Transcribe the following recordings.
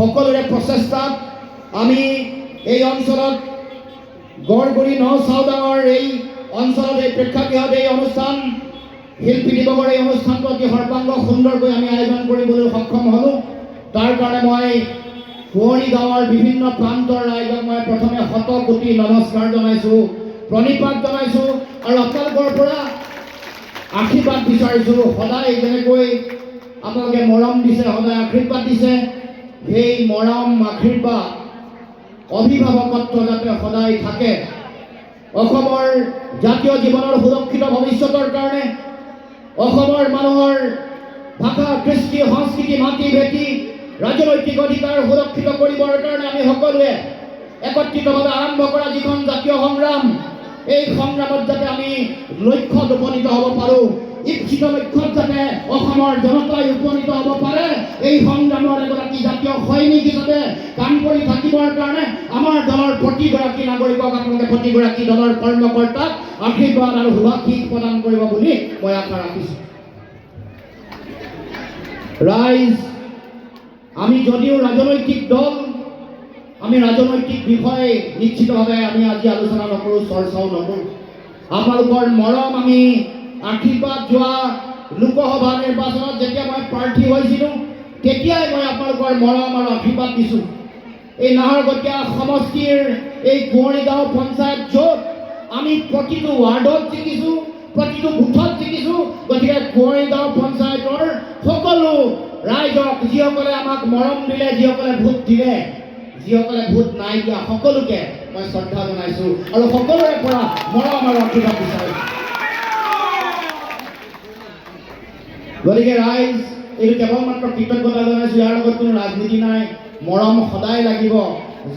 সকলোৰে প্ৰচেষ্টাত আমি এই অঞ্চলত গড়গুৰি ন চাওদাঙৰ এই অঞ্চলত এই প্ৰেক্ষাগৃহত এই অনুষ্ঠান, শিল্পী দিৱসৰ এই অনুষ্ঠানটো অতি সৰ্বাংগ সুন্দৰকৈ আমি আয়োজন কৰিবলৈ সক্ষম হ'লোঁ। তাৰ কাৰণে মই কুঁৱৰী গাঁৱৰ বিভিন্ন প্ৰান্তৰ ৰাইজক মই প্ৰথমে শত কোটি নমস্কাৰ জনাইছোঁ, প্ৰণিপাত জনাইছোঁ আৰু আপোনালোকৰ পৰা আশীৰ্বাদ বিচাৰিছোঁ। সদায় যেনেকৈ আপোনালোকে মৰম দিছে, সদায় আশীৰ্বাদ দিছে সেই মৰম আশীৰ্বাদ অভিভাৱকত্ব যাতে সদায় থাকে। অসমৰ জাতীয় জীৱনৰ সুৰক্ষিত ভৱিষ্যতৰ কাৰণে অসমৰ মানুহৰ ভাষা, কৃষ্টি, সংস্কৃতি, মাটি, ভেটি, ৰাজনৈতিক অধিকাৰ সুৰক্ষিত কৰিবৰ কাৰণে আমি সকলোৱে একত্ৰিতভাৱে আৰম্ভ কৰা যিখন জাতীয় সংগ্ৰাম, এই সংগ্ৰামত যাতে আমি লক্ষ্যত উপনীত হ'ব পাৰোঁ। ইচ্ছিত লক্ষ্যত যাতে অসমৰ জনতাই উপনীত হ'ব পাৰে। এই জাতীয় সৈনিক কাম কৰি থাকিবৰ কাৰণে আমাৰ দলৰ প্ৰতিগৰাকী নাগৰিকক আপোনালোকে প্ৰতিগৰাকী দলৰ কৰ্মকৰ্তাক আশীৰ্বাদ আৰু শুভাশীষ প্ৰদান কৰিব বুলি মই আশা ৰাখিছোঁ। ৰাইজ আমি যদিও ৰাজনৈতিক দল, আমি ৰাজনৈতিক বিষয় নিশ্চিতভাৱে আমি আজি আলোচনা নকৰোঁ, চৰ্চাও নকৰোঁ। আপোনালোকৰ মৰম আমি আশীৰ্বাদ যোৱা লোকসভা নিৰ্বাচনত যেতিয়া মই প্ৰাৰ্থী হৈছিলোঁ তেতিয়াই মই আপোনালোকৰ মৰম আৰু আশীৰ্বাদ দিছোঁ। এই নাহৰকটীয়া সমষ্টিৰ এই কুঁৱৰী গাঁও পঞ্চায়ত য'ত আমি প্ৰতিটো ৱাৰ্ডত জিকিছোঁ প্ৰতিটো বুথত জিকিছোঁ গতিকে কুঁৱৰী গাঁও পঞ্চায়তৰ সকলো ৰাইজক যিসকলে আমাক মৰম দিলে যিসকলে ভোট দিলে যিসকলে ভোট নাই দিয়া সকলোকে মই শ্ৰদ্ধা জনাইছোঁ আৰু সকলোৰে পৰা মৰম আৰু আশীৰ্বাদ বিচাৰিছোঁ। গতিকে ৰাইজ এইটো কেৱল মাত্ৰ কৃতজ্ঞতা জনাইছোঁ ইয়াৰ লগত কোনো ৰাজনীতি নাই। মৰম সদায় লাগিব।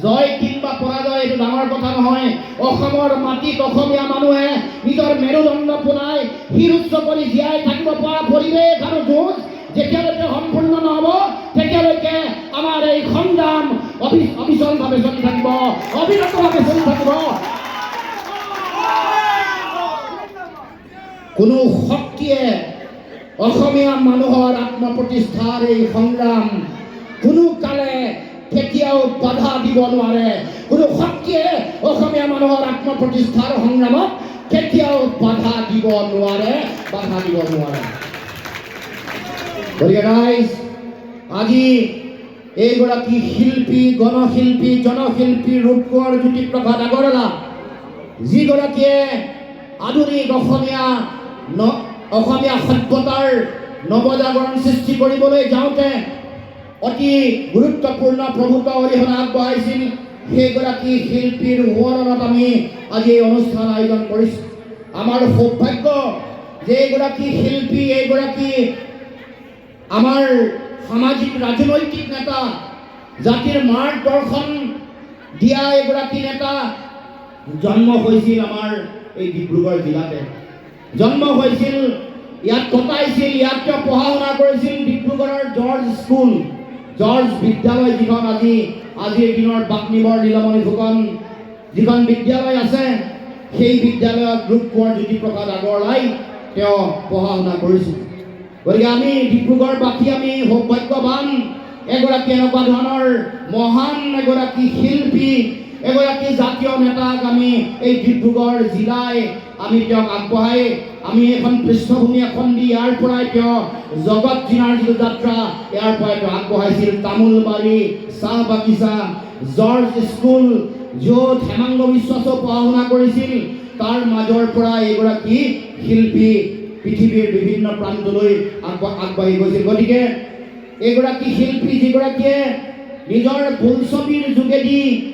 জয় কিংবা পৰাজয়, এইটো ডাঙৰ কথা নহয়। অসমৰ মাটিত অসমীয়া মানুহে নিজৰ মেৰুদণ্ড পোনাই শিৰ উচ্চ কৰি জীয়াই থাকিব পৰা পৰিৱেশ আৰু যুঁজ যেতিয়ালৈকে সম্পূৰ্ণ নহ'ব, তেতিয়ালৈকে আমাৰ এই সংগ্ৰাম অবি অবিচলভাৱে চলি থাকিব। অবিৰতভাৱে চলি থাকিব। কোনো শক্তিয়ে অসমীয়া মানুহৰ আত্মপ্ৰতিষ্ঠাৰ এই সংগ্ৰাম কোনো কালে কেতিয়াও বাধা দিব নোৱাৰে। কোনো শক্তিয়ে অসমীয়া মানুহৰ আত্মপ্ৰতিষ্ঠাৰ সংগ্ৰামত কেতিয়াও বাধা দিব নোৱাৰে, বাধা দিব নোৱাৰে। গতিকে ৰাইজ আজি এইগৰাকী শিল্পী, গণশিল্পী, জনশিল্পী ৰূপকোঁৱৰ জ্যোতিপ্ৰসাদ আগৰৱালা, যিগৰাকীয়ে আধুনিক অসমীয়া অসমীয়া সভ্যতাৰ নৱজাগৰণ সৃষ্টি কৰিবলৈ যাওঁতে অতি গুৰুত্বপূৰ্ণ প্ৰভূত অৰিহণা আগবঢ়াইছিল। সেইগৰাকী শিল্পীৰ সোঁৱৰণত আমি আজি এই অনুষ্ঠান আয়োজন কৰিছোঁ। আমাৰ সৌভাগ্য যে এইগৰাকী শিল্পী, এইগৰাকী আমাৰ সামাজিক ৰাজনৈতিক নেতা, জাতিৰ মাৰ্গদৰ্শন দিয়া এগৰাকী নেতা জন্ম হৈছিল আমাৰ এই ডিব্ৰুগড় জিলাতে। জন্ম হৈছিল ইয়াত কটাইছিল ইয়াত তেওঁ পঢ়া শুনা কৰিছিল ডিব্ৰুগড়ৰ জৰ্জ স্কুল, জৰ্জ বিদ্যালয় যিখন আজি আজিৰ দিনৰ বাকনিবৰ নীলমণি ফুকন যিখন বিদ্যালয় আছে, সেই বিদ্যালয়ত ৰূপ কোঁৱৰ জ্যোতিপ্ৰসাদ আগৰৱালাই তেওঁ পঢ়া শুনা কৰিছিল। গতিকে আমি ডিব্ৰুগড়বাসী আমি সৌভাগ্যৱান, এগৰাকী এনেকুৱা ধৰণৰ মহান, এগৰাকী শিল্পী, এগৰাকী জাতীয় নেতাক আমি এই ডিব্ৰুগড় জিলাই আমি তেওঁক আগবঢ়াই আমি এখন পৃষ্ঠভূমি এখন দি ইয়াৰ পৰাই তেওঁ জগত জিনাৰ যিটো যাত্ৰা ইয়াৰ পৰাই তেওঁ আগবঢ়াইছিল? তামোলবাৰী, চাহ বাগিচা, জৰ্জ স্কুল, য'ত হেমাংগ বিশ্বাসেও পঢ়া শুনা কৰিছিল। তাৰ মাজৰ পৰা এইগৰাকী শিল্পী পৃথিৱীৰ বিভিন্ন প্ৰান্তলৈ আগবা- আগবাঢ়ি গৈছিল। গতিকে, এইগৰাকী শিল্পী যিগৰাকীয়ে নিজৰ বোলছবিৰ যোগেদি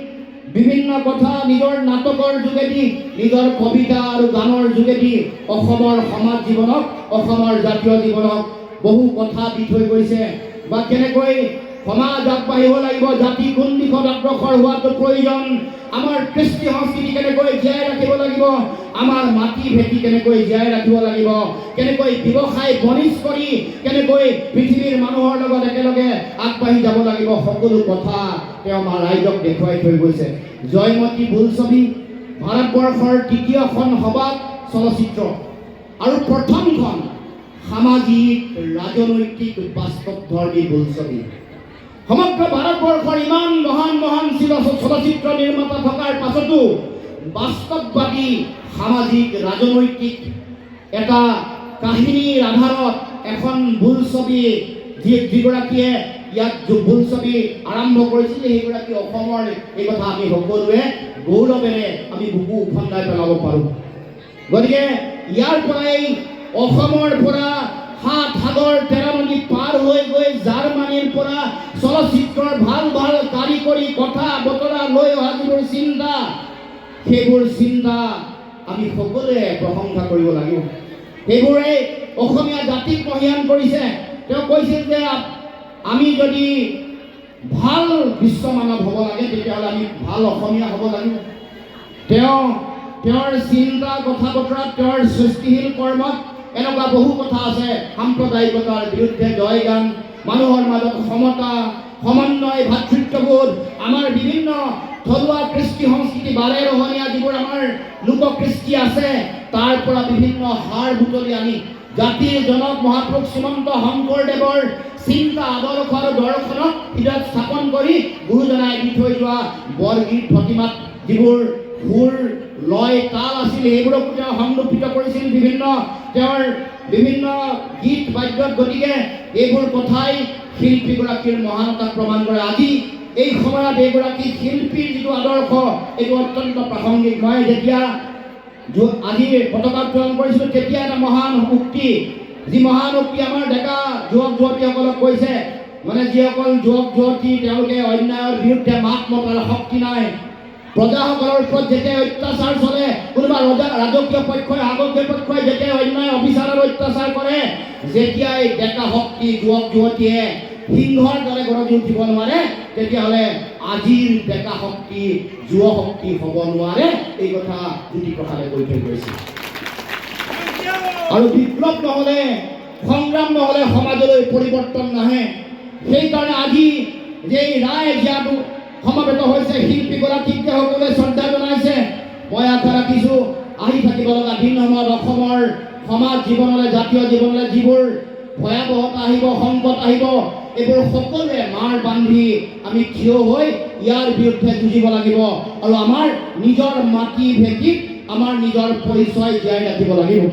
বিভিন্ন কথা নিজৰ নাটকৰ যোগেদি, নিজৰ কবিতা আৰু গানৰ যোগেদি অসমৰ সমাজ জীৱনক, অসমৰ জাতীয় জীৱনক বহু কথা দি থৈ গৈছে। বা কেনেকৈ সমাজ আগবাঢ়িব লাগিব, জাতি কোন দিশত অগ্ৰসৰ হোৱাটো প্ৰয়োজন, আমাৰ কৃষ্টি সংস্কৃতি কেনেকৈ জীয়াই ৰাখিব লাগিব, আমাৰ মাটি ভেটি কেনেকৈ জীয়াই ৰাখিব লাগিব, কেনেকৈ ব্যৱসায় বনিজ কৰি কেনেকৈ পৃথিৱীৰ মানুহৰ লগত একেলগে আগবাঢ়ি যাব লাগিব, সকলো কথা তেওঁ ৰাইজক দেখুৱাই থৈ গৈছে। জয়মতী বোলছবি, ভাৰতবৰ্ষৰ তৃতীয়খন সবাদ চলচ্চিত্ৰ। আৰু প্ৰথমখন সামাজিক, ৰাজনৈতিক বাস্তৱধৰ্মী বোলছবি। সমগ্ৰ ভাৰতবৰ্ষৰ ইমান মহান মহান চিল- চলচ্চিত্ৰ নিৰ্মাতা থকাৰ পাছতো বাস্তৱবাদী, সামাজিক, ৰাজনৈতিক এটা কাহিনীৰ আধাৰত এখন বোলছবি যি যিগৰাকীয়ে ইয়াত বোলছবি আৰম্ভ কৰিছিল, সেইগৰাকী অসমৰ এই কথা আমি সকলোৱে গৌৰৱেৰে আমি বুকু উফন্দাই পেলাব পাৰোঁ। গতিকে ইয়াৰ পৰাই অসমৰ পৰা সাত সাগৰ তেৰ নদী পাৰ হৈ গৈ জাৰ্মানীৰ পৰা চলচ্চিত্ৰৰ ভালো ভালো কাৰিকৰী কথা বতৰা লৈ অহা যিবোৰ চিন্তা, সেইবোৰ চিন্তা আমি সকলোৱে প্ৰশংসা কৰিব লাগিব। সেইবোৰে অসমীয়া জাতিক মহিয়ান কৰিছে। তেওঁ কৈছিল যে আমি যদি ভালো বিশ্ব মানৱ হ'ব লাগে, তেতিয়াহ'লে আমি ভালো অসমীয়া হ'ব লাগিব। তেওঁ, তেওঁৰ চিন্তা কথা বতৰাত তেওঁৰ সৃষ্টিশীল কৰ্মত এনেকুৱা বহু কথা আছে। সাম্প্ৰদায়িকতাৰ বিৰুদ্ধে জয়গান মানুহৰ মাজত সমতা, সমন্বয়, ভাতৃত্ববোধ, আমাৰ বিভিন্ন থলুৱা কৃষ্টি সংস্কৃতি, বাৰে ৰহণীয়া যিবোৰ আমাৰ লোককৃষ্টি আছে, তাৰ পৰা বিভিন্ন সাৰ বুটলি আনি জাতিৰ জনক মহাপুৰুষ শ্ৰীমন্ত শংকৰদেৱৰ চিন্তা আদৰ্শ আৰু দৰ্শনক হৃদয়ত স্থাপন কৰি গুৰুজনাই দি থৈ যোৱা বৰগীত ভতিমাত যিবোৰ সুৰ, লয়, তাল আছিল, সেইবোৰকো তেওঁ সংৰক্ষিত কৰিছিল বিভিন্ন তেওঁৰ বিভিন্ন গীত বাদ্যত। গতিকে এইবোৰ কথাই শিল্পীগৰাকীৰ মহানতাক প্ৰমাণ কৰে। আজি এই সময়ত এইগৰাকী শিল্পীৰ যিটো আদৰ্শ, এইটো অত্যন্ত প্ৰাসংগিক। মই যেতিয়া আজি পতাকা উত্তোলন কৰিছিলোঁ তেতিয়া এটা মহান উক্তি যি মহান উক্তি আমাৰ ডেকা যুৱক যুৱতীসকলক কৈছে মানে যিসকল যুৱক যুৱতী তেওঁলোকে অন্যায়ৰ বিৰুদ্ধে মাত মতাৰ শক্তি নাই প্ৰজাসকলৰ ওপৰত যেতিয়া অত্যাচাৰ চলে কোনোবা ৰজা ৰাজকীয় পক্ষই আগকীয় পক্ষই যেতিয়া অন্যায় অবিচাৰ আৰু অত্যাচাৰ কৰে যেতিয়াই ডেকা শক্তি যুৱক যুৱতীয়ে সিংহৰ দৰে গঢ়ি উঠিব নোৱাৰে তেতিয়াহ'লে আজিৰ ডেকা শক্তি, যুৱ শক্তি হ'ব নোৱাৰে, এই কথা জ্যোতিপ্ৰসাদে কৈ থৈ গৈছে। আৰু বিপ্লৱ নহ'লে, সংগ্ৰাম নহ'লে সমাজলৈ পৰিৱৰ্তন নাহে। সেইকাৰণে আজি যে ৰায় জীয়াটো সমবেত হৈছে, শিল্পীগৰাকীক সকলোৱে শ্ৰদ্ধা জনাইছে। মই আশা ৰাখিছোঁ, আহি থাকিব লগা দিনসমূহত অসমৰ সমাজ জীৱনলৈ, জাতীয় জীৱনলৈ যিবোৰ ভয়াৱহতা আহিব, সংকট আহিব এইবোৰ সকলোৱে মাৰ বান্ধি আমি থিয় হৈ ইয়াৰ বিৰুদ্ধে যুঁজিব লাগিব। আৰু আমাৰ নিজৰ মাটি ভেটিত আমাৰ নিজৰ পৰিচয় জীয়াই ৰাখিব লাগিব।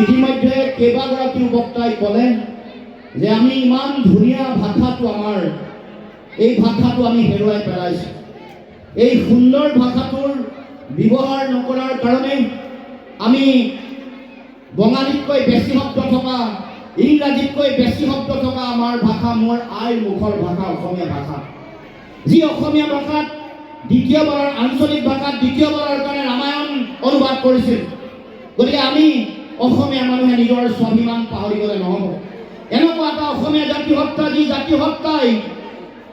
ইতিমধ্যে কেইবাগৰাকীও বক্তাই ক'লে যে আমি ইমান ধুনীয়া ভাষাটো আমাৰ। এই ভাষাটো আমি হেৰুৱাই পেলাইছোঁ। এই সুন্দৰ ভাষাটোৰ ব্যৱহাৰ নকৰাৰ কাৰণে আমি বঙালীতকৈ বেছি শব্দ থকা, ইংৰাজীতকৈ বেছি শব্দ থকা আমাৰ ভাষা মোৰ আইৰ মুখৰ ভাষা, অসমীয়া ভাষা। যি অসমীয়া ভাষাত দ্বিতীয়বাৰৰ আঞ্চলিক ভাষাত দ্বিতীয়বাৰৰ কাৰণে ৰামায়ণ অনুবাদ কৰিছিল, গতিকে আমি অসমীয়া মানুহে নিজৰ স্বাভিমান পাহৰিবলৈ নহ'ব। এনেকুৱা এটা অসমীয়া জাতি হত্যা যি জাতি হত্যাই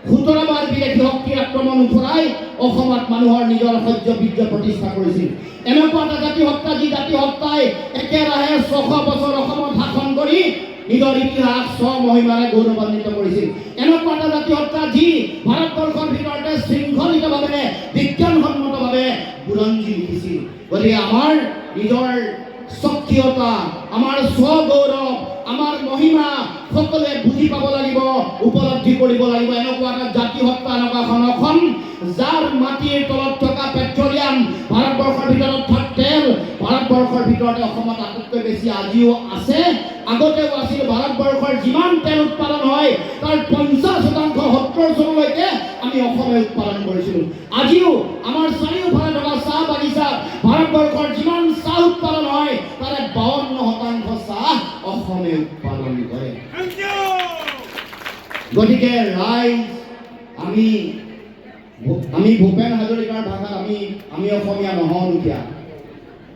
সোতৰবাৰ বিদেশি শক্তিৰ আক্ৰমণ উফৰাই অসমত মানুহৰ নিজৰ সহ্য বীৰ্য প্ৰতিষ্ঠা কৰিছিল। এনেকুৱা এটা জাতি হত্যা, যি জাতি হত্যাই একেৰাহে ছশ বছৰ অসমত শাসন কৰি নিজৰ ইতিহাস স্বমহিমাৰে গৌৰৱান্বিত কৰিছিল। এনেকুৱা এটা জাতি হত্যা, যি ভাৰতবৰ্ষৰ ভিতৰতে শৃংখলিতভাৱে, বিজ্ঞানসন্মতভাৱে বুৰঞ্জী লিখিছিল। গতিকে আমাৰ নিজৰ স্বকীয়তা, আমাৰ স্বগৌৰৱ, আমাৰ মহিমা সকলোৱে বুজি পাব লাগিব, উপলব্ধি কৰিব লাগিব। এনেকুৱা এটা জাতি হত্যা এনেকুৱা এখন, যাৰ মাটিৰ তলত থকা পেট্ৰলিয়াম ভাৰতবৰ্ষৰ ভিতৰত থকা তেল, ভাৰতবৰ্ষৰ ভিতৰতে অসমত আটাইতকৈ বেছি আজিও আছে। আগতেও আছিল ভাৰতবৰ্ষৰ যিমান তেল উৎপাদন হয়, তাৰ পঞ্চাছ শতাংশ সত্তৰ চনলৈকে আমি অসমে উৎপাদন কৰিছিলোঁ। আজিও আমাৰ চাৰিওফালে থকা চাহ বাগিচা ভাৰতবৰ্ষৰ গতিকে ৰাইজ আমি আমি ভূপেন হাজৰিকাৰ ভাষাত আমি আমি অসমীয়া নহওঁ দুখীয়া।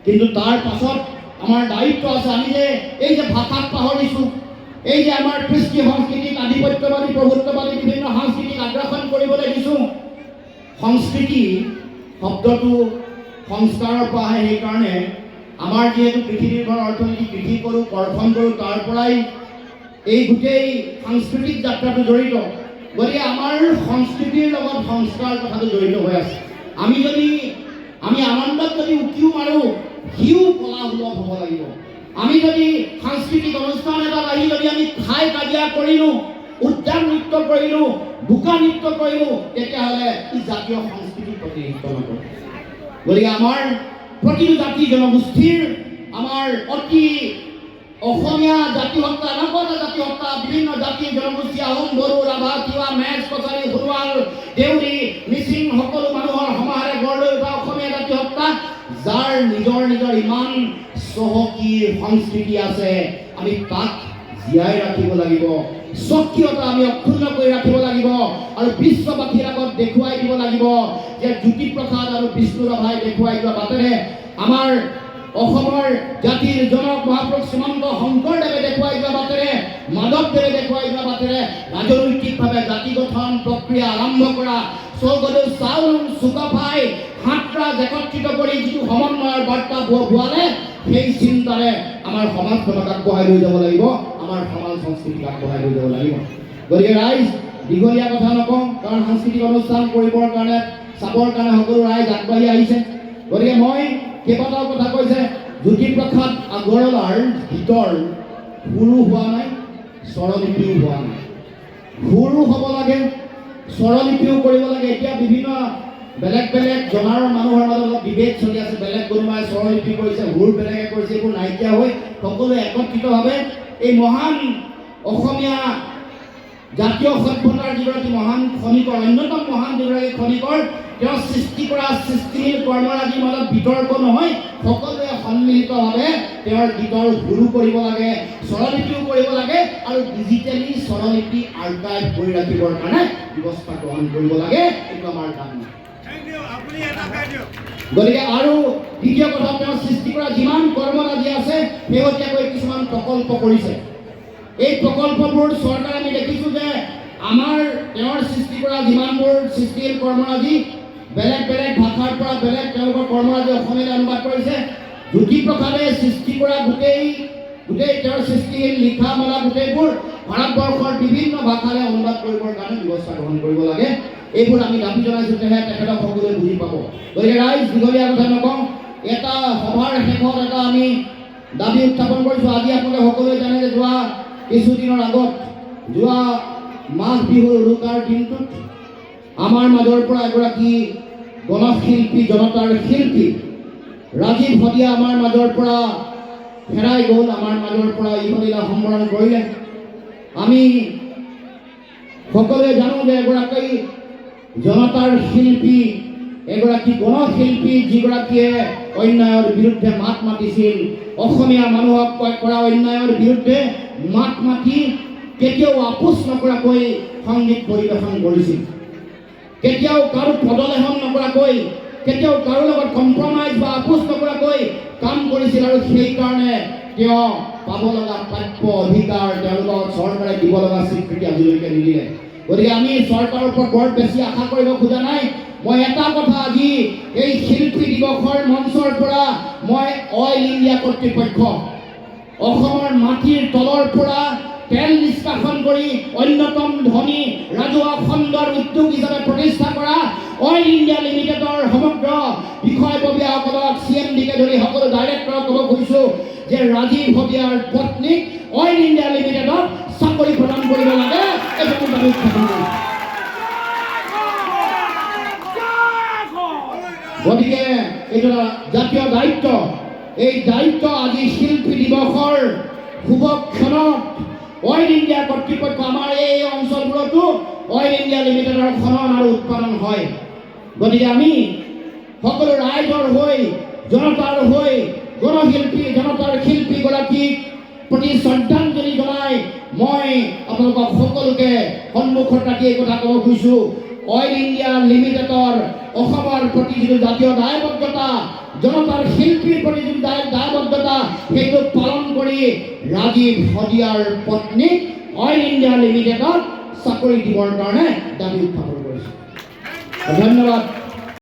কিন্তু তাৰ পাছত আমাৰ দায়িত্ব আছে, আমি যে এই যে ভাষাক পাহৰিছোঁ, এই যে আমাৰ কৃষ্টি সংস্কৃতিক আধিপত্যবাদী, প্ৰভুত্ববাদী বিভিন্ন সাংস্কৃতিক আগ্ৰাসন কৰিবলৈ দিছোঁ, সংস্কৃতি শব্দটো সংস্কাৰৰ পৰা আহে সেইকাৰণে আমাৰ যিহেতু নিৰ্ভৰ অৰ্থনীতি কৃষি কৰোঁ, কৰ্ষণ কৰোঁ, তাৰ পৰাই এই গোটেই সাংস্কৃতিক যাত্ৰাটো জড়িত। গতিকে আমাৰ সংস্কৃতিৰ লগত সংস্কাৰ কথাটো জড়িত হৈ আছে। আমি যদি, আমি আনন্দত যদি উকিও মাৰোঁ, সিও কলা সুলভ হ'ব লাগিব। আমি যদি সাংস্কৃতিক অনুষ্ঠান এটা আহি যদি আমি ঠাই কাজিয়া কৰিলোঁ, উদ্যান নৃত্য কৰিলোঁ, বোকা নৃত্য কৰিলোঁ, তেতিয়াহ'লে ই জাতীয় সংস্কৃতিক প্ৰতিনিধিত্ব নকৰে। গতিকে আমাৰ প্ৰতিটো জাতি জনগোষ্ঠীৰ, আমাৰ অতি অসমীয়া জাতি সত্তা এনেকুৱা জাতি সত্তা বিভিন্ন জাতি, জনগোষ্ঠী, আহোম, বড়ো, ৰাভা, তিৱা মেচ কছাৰী সোণোৱাল দেউৰী, মিচিং, সকলো মানুহৰ সমাহাৰে গঢ় লৈ উঠা অসমীয়া জাতি সত্তা যাৰ নিজৰ নিজৰ ইমান চহকী সংস্কৃতি আছে, আমি তাক জীয়াই ৰাখিব লাগিব। স্বকীয়তা আমি অক্ষুণ্ণ কৰি ৰাখিব লাগিব আৰু বিশ্ববাসীৰ আগত দেখুৱাই দিব লাগিব যে জ্যোতিপ্ৰসাদ আৰু বিষ্ণু ৰাভাই দেখুৱাই যোৱা বাটেৰে আমাৰ অসমৰ জাতিৰ জনক মহাপুৰুষ শ্ৰীমন্ত শংকৰদেৱে দেখুৱাই যোৱা বাটেৰে মাধৱদেৱে দেখুৱাই যোৱা বাটেৰে ৰাজনৈতিকভাৱে জাতি গঠন প্ৰক্ৰিয়া আৰম্ভ কৰা চৌগদু চাউল চুকাফাই সাতৰাজ একত্ৰিত কৰি যিটো সমন্বয়ৰ বাৰ্তা বোৱালে, সেই চিন্তাৰে আমাৰ সমাজখনক আগবঢ়াই লৈ যাব লাগিব, আমাৰ সমাজ সংস্কৃতিক আগবঢ়াই লৈ যাব লাগিব। গতিকে ৰাইজ, দীঘলীয়া কথা নকওঁ, কাৰণ সাংস্কৃতিক অনুষ্ঠান কৰিবৰ কাৰণে, চাবৰ কাৰণে সকলো ৰাইজ আগবাঢ়ি আহিছে। গতিকে মই কেইবাটাও কথা কৈছে। জ্যোতিপ্ৰসাদ আগৰৱালাৰ গীতৰ সুৰো হোৱা নাই স্বৰলিপিও হোৱা নাই। সুৰো হ'ব লাগে স্বৰলিপিও কৰিব লাগে। এতিয়া বিভিন্ন বেলেগ বেলেগ জনাৰ মানুহৰ মাজত অলপ বিভেদ চলি আছে। বেলেগ কোনোবাই স্বৰলিপি কৰিছে সুৰ বেলেগে কৰিছে এইবোৰ নাইকিয়া হৈ সকলোৱে একত্ৰিতভাৱে এই মহান অসমীয়া জাতীয় সভ্যতাৰ যিগৰাকী মহান খনিকৰ অন্যতম মহান যিগৰাকী খনিকৰ তেওঁ সৃষ্টি কৰা সৃষ্টিশীল কৰ্মৰাজিৰ মাজত বিতৰ্ক নহয় সকলোৱে সন্মিলিতভাৱে তেওঁৰ গীতৰ সুৰো কৰিব লাগে স্বৰলিপিও কৰিব লাগে আৰু ডিজিটেলি স্বৰলিপি আৰ্কাইভ কৰি ৰাখিবৰ কাৰণে ব্যৱস্থা গ্ৰহণ কৰিব লাগে এইটো আমাৰ কাম। গতিকে আৰু দ্বিতীয় কথা তেওঁ সৃষ্টি কৰা যিমান কৰ্মৰাজি আছে শেহতীয়াকৈ কিছুমান প্ৰকল্প কৰিছে। এই প্ৰকল্পবোৰ চৰকাৰে আমি দেখিছোঁ যে আমাৰ তেওঁৰ সৃষ্টি কৰা যিমানবোৰ সৃষ্টিশীল কৰ্মৰাজি, বেলেগ বেলেগ ভাষাৰ পৰা বেলেগ তেওঁলোকৰ কৰ্মৰাজি অসমীয়ালৈ অনুবাদ কৰিছে। জ্যোতিপ্ৰসাদে সৃষ্টি কৰা গোটেই গোটেই তেওঁৰ সৃষ্টিশীল লিখা মেলা গোটেইবোৰ ভাৰতবৰ্ষৰ বিভিন্ন ভাষাৰে অনুবাদ কৰিবৰ কাৰণে ব্যৱস্থা গ্ৰহণ কৰিব লাগে। এইবোৰ আমি দাবি জনাইছোঁ তেহে তেখেতক সকলোৱে বুজি পাব। গতিকে ৰাইজ, দীঘলীয়া কথা নকওঁ, এটা সভাৰ শেষত এটা আমি দাবি উত্থাপন কৰিছোঁ। আজি আপোনালোকে সকলোৱে জানে যে যোৱা কিছুদিনৰ আগত যোৱা মাঘ বিহুৰ উৰুকাৰ দিনটোত আমাৰ মাজৰ পৰা এগৰাকী গণশিল্পী, জনতাৰ শিল্পী ৰাজীৱ শদিয়া আমাৰ মাজৰ পৰা হেৰাই গ'ল, আমাৰ মাজৰ পৰা ইহলীলা সম্বৰণ কৰিলে। আমি সকলোৱে জানো যে এগৰাকী জনতাৰ শিল্পী, এগৰাকী গণশিল্পী যিগৰাকীয়ে অন্যায়ৰ বিৰুদ্ধে মাত মাতিছিল। অসমীয়া মানুহক কৰা অন্যায়ৰ বিৰুদ্ধে মাত মাতি কেতিয়াও আপোচ নকৰাকৈ সংগীত পৰিৱেশন কৰিছিল। কেতিয়াও কাৰো পদলেখন নকৰাকৈ, কেতিয়াও কাৰো লগত কম্প্ৰমাইজ বা আপোচ নকৰাকৈ কাম কৰিছিল আৰু সেইকাৰণে তেওঁ পাব লগা প্ৰাপ্য অধিকাৰ তেওঁলোকক চৰকাৰে দিব লগা স্বীকৃতি আজিলৈকে নিদিলে। গতিকে আমি চৰকাৰৰ ওপৰত বৰ বেছি আশা কৰিব খোজা নাই। মই এটা কথা আজি এই শিল্পী দিৱসৰ মঞ্চৰ পৰা মই অইল ইণ্ডিয়া কৰ্তৃপক্ষ অসমৰ মাটিৰ তলৰ পৰা তেল নিষ্কাশন কৰি অন্যতম ধনী ৰাজহুৱা খণ্ডৰ উদ্যোগ হিচাপে প্ৰতিষ্ঠা কৰা অইল ইণ্ডিয়া লিমিটেডৰ সমগ্ৰ বিষয়ববীয়াসকলক চি এম ডিকে ধৰি সকলো ডাইৰেক্টৰক ক'ব খুজিছোঁ যে ৰাজীৱ শদিয়াৰ পত্নীক অইল ইণ্ডিয়া লিমিটেডত চাকৰি প্ৰদান কৰিব লাগে এইটো দাবী উত্থাপন কৰিছোঁ এটা জাতীয় দায়িত্ব, এই দায়িত্ব আজি শিল্পী দিৱসৰ শুভ ক্ষণত অইল ইণ্ডিয়া কৰ্তৃপক্ষ আমাৰ এই অঞ্চলবোৰতো অইল ইণ্ডিয়া লিমিটেডৰ খনন আৰু উৎপাদন হয়। গতিকে আমি সকলো ৰাইজৰ হৈ, জনতাৰ হৈ, গণশিল্পী, জনতাৰ শিল্পীগৰাকীক প্ৰতি শ্ৰদ্ধাঞ্জলি জনাই মই আপোনালোকক সকলোকে সন্মুখত ৰাখি এই কথা ক'ব খুজিছোঁ। অইল ইণ্ডিয়া লিমিটেডৰ অসমৰ প্ৰতি যিটো জাতীয় দায়বদ্ধতা জনতাৰ শিল্পীৰ প্ৰতি যিটো দায় দায়বদ্ধতা সেইটো পালন কৰি ৰাজীৱ শদিয়াৰ পত্নীক অইল ইণ্ডিয়া লিমিটেডত চাকৰি দিবৰ কাৰণে দাবি উত্থাপন কৰিছে ধন্যবাদ